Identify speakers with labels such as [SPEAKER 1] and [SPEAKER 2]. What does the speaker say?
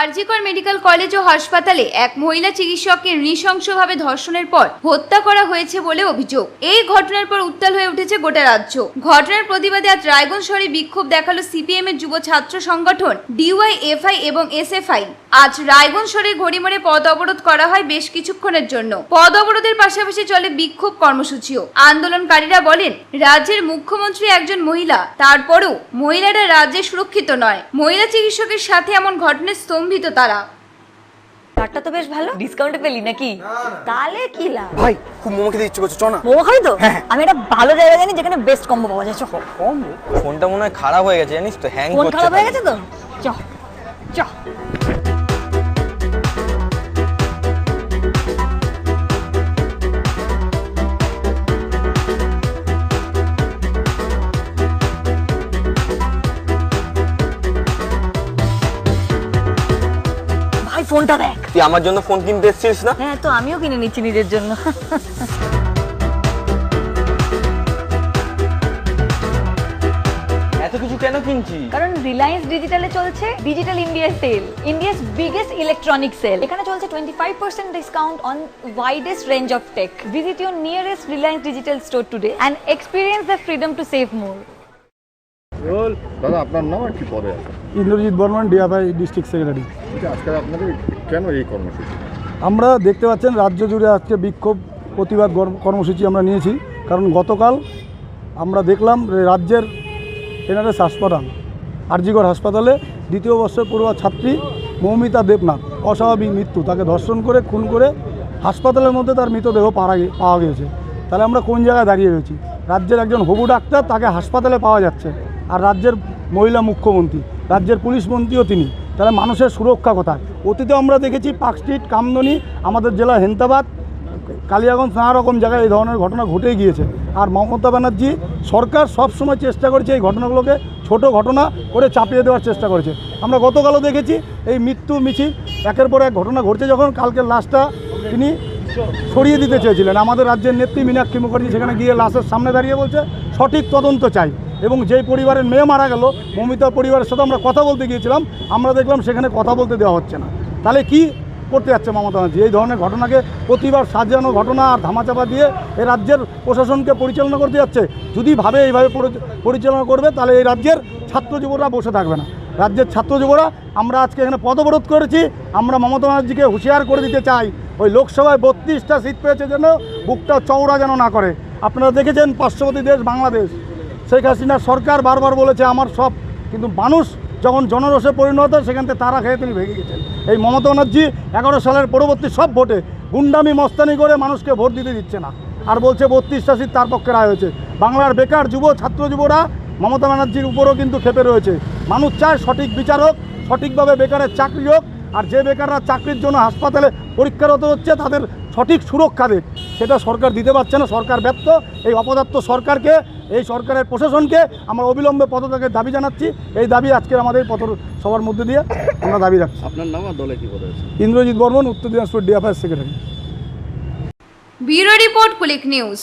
[SPEAKER 1] RG Kar medical college ও হাসপাতালে এক মহিলা চিকিৎসককে নৃশংসভাবে ধর্ষণের পর হত্যা করা হয়েছে বলে অভিযোগ। এই ঘটনার পর উত্তাল হয়ে উঠেছে গোটা রাজ্য। ঘটনার প্রতিবাদে আজ রায়গঞ্জ শহরে বিক্ষোভ দেখাল সিপিএম এর যুব ছাত্র সংগঠন, ডিওয়াইএফআই এবং এসএফআই। আজ রায়গঞ্জ শহরে ঘড়িমড়ে পদ অবরোধ করা হয় বেশ কিছুক্ষণের জন্য। পদ অবরোধের পাশাপাশি চলে বিক্ষোভ কর্মসূচিও। আন্দোলনকারীরা বলেন, রাজ্যের মুখ্যমন্ত্রী একজন মহিলা, তারপরেও মহিলারা রাজ্যে সুরক্ষিত নয়। মহিলা চিকিৎসকের সাথে এমন ঘটনায় স্তম্ভিত তারা।
[SPEAKER 2] কাটটা তো বেশ ভালো। ডিসকাউন্টে পেলি নাকি? তাহলে কি লাভ?
[SPEAKER 3] ভাই খুব মোমো খেতে ইচ্ছে করছে চ না।
[SPEAKER 2] মোমো খাবি তো? আমি একটা ভালো জায়গা জানি যেখানে বেস্ট কম্বো পাওয়া যায় চ।
[SPEAKER 3] কম ফোনটা মনে হয় খারাপ হয়ে গেছে জানিস তো হ্যাং
[SPEAKER 2] ফোন
[SPEAKER 3] করছে
[SPEAKER 2] খারাপ হয়ে গেছে তো? চ চ। ভাই ফোনটা দেখ।
[SPEAKER 3] তুই আমার জন্য ফোন কিনতে এসেছিস না?
[SPEAKER 2] হ্যাঁ তো আমিও কিনে নিচ্ছি নিজের জন্য।
[SPEAKER 3] এত কিছু কেন
[SPEAKER 2] কারণ রিলায়েন্স ডিজিটালে চলছে digital India sale India's biggest electronic sale এখানে চলছে twenty five percent discount on widest range of tech visit nearest Reliance digital store today and experience the freedom to save more
[SPEAKER 4] দাদা আপনার নাম আর কি পদে আছে?
[SPEAKER 5] Indrajit Barman DFI district secretary.
[SPEAKER 4] আচ্ছা, আজকে আপনাদের কেন এই কর্মসূচি?
[SPEAKER 5] আমরা দেখতে পাচ্ছেন রাজ্য জুড়ে আজকে বিক্ষোভ প্রতিবাদ কর্মসূচি আমরা নিয়েছি। কারণ গতকাল আমরা দেখলাম রাজ্যের এনআরএস হাসপাতাল আরজিগড় হাসপাতালে দ্বিতীয় বর্ষের পড়ুয়া ছাত্রী মৌমিতা দেবনাথ অস্বাভাবিক মৃত্যু। তাকে ধর্ষণ করে খুন করে হাসপাতালের মধ্যে তার মৃতদেহ পাওয়া গে- পাওয়া গিয়েছে। তাহলে আমরা কোন জায়গায় দাঁড়িয়ে রয়েছি? রাজ্যের একজন হবু ডাক্তার তাকে হাসপাতালে পাওয়া যাচ্ছে। আর রাজ্যের মহিলা মুখ্যমন্ত্রী, রাজ্যের পুলিশ মন্ত্রীও তিনি। তাহলে মানুষের সুরক্ষা কোথায়? অতীতে আমরা দেখেছি পার্ক স্ট্রিট, কামদনি, আমাদের জেলা হেন্তাবাদ কালিয়াগঞ্জ নানা রকম জায়গায় এই ধরনের ঘটনা ঘটে গিয়েছে। আর মমতা ব্যানার্জি সরকার সব সময় চেষ্টা করেছে এই ঘটনাগুলোকে ছোট ঘটনা করে চাপিয়ে দেওয়ার চেষ্টা করেছে। আমরা গতকালও দেখেছি এই মৃত্যু মিছিল, একের পর এক ঘটনা ঘটছে যখন কালকে লাশটা তিনি সরিয়ে দিতে চেয়েছিলেন। আমাদের রাজ্যের নেত্রী মীনাক্ষী মুখার্জি সেখানে গিয়ে লাশের সামনে দাঁড়িয়ে বলছে, সঠিক তদন্ত চাই। এবং যেই পরিবারের মেয়ে মারা গেল মমিতার পরিবারের সাথে আমরা কথা বলতে গিয়েছিলাম, আমরা দেখলাম সেখানে কথা বলতে দেওয়া হচ্ছে না। তাহলে কি করতে যাচ্ছে মমতা ব্যানার্জি? এই ধরনের ঘটনাকে প্রতিবার সাজানো ঘটনা আর ধামাচাপা দিয়ে এ রাজ্যের প্রশাসনকে পরিচালনা করতে যাচ্ছে? যদি ভাবে এইভাবে পরিচালনা করবে, তাহলে এই রাজ্যের ছাত্র যুবরা বসে থাকবে না। রাজ্যের ছাত্র যুবরা আমরা আজকে এখানে পদবরোধ করেছি, আমরা মমতা ব্যানার্জিকে হুঁশিয়ার করে দিতে চাই। ওই লোকসভায় বত্রিশটা সিট পেয়েছে যেন, বুকটা চওড়া যেন না করে। আপনারা দেখেছেন পার্শ্ববর্তী দেশ, বাংলাদেশ। শেখ হাসিনা সরকার বারবার বলেছে, আমার সব কিন্তু মানুষ যখন জনরসে পরিণত, সেখান থেকে তারা খেয়ে তিনি ভেঙে গেছেন। এই মমতা ব্যানার্জি এগারো সালের পরবর্তী সব ভোটে গুন্ডামি, মস্তানি করে মানুষকে ভোট দিতে দিচ্ছে না। আর বলছে বত্রিশটা সিট তার পক্ষে রায় হয়েছে। বাংলার বেকার যুব, ছাত্র যুবরা মমতা ব্যানার্জির উপরও কিন্তু খেপে রয়েছে। মানুষ চায় সঠিক বিচার হোক, সঠিকভাবে বেকারের চাকরি হোক, আর যে বেকাররা চাকরির জন্য হাসপাতালে পরীক্ষারত হচ্ছে, তাদের সঠিক সুরক্ষা দিক। সেটা সরকার দিতে পারছে না সরকার ব্যর্থ। এই অপদার্থ সরকারকে এই সরকারের প্রশাসনকে আমরা অবিলম্বে পদত্যাগের দাবি জানাচ্ছি। এই দাবি আজকের আমাদের পথর সবার মধ্যে দিয়ে আমরা দাবি রাখছি।
[SPEAKER 4] আপনার নাম আর দলে কি পদে
[SPEAKER 5] Indrajit Barman Uttar Dinajpur DFI secretary
[SPEAKER 1] bureau report Kulik news.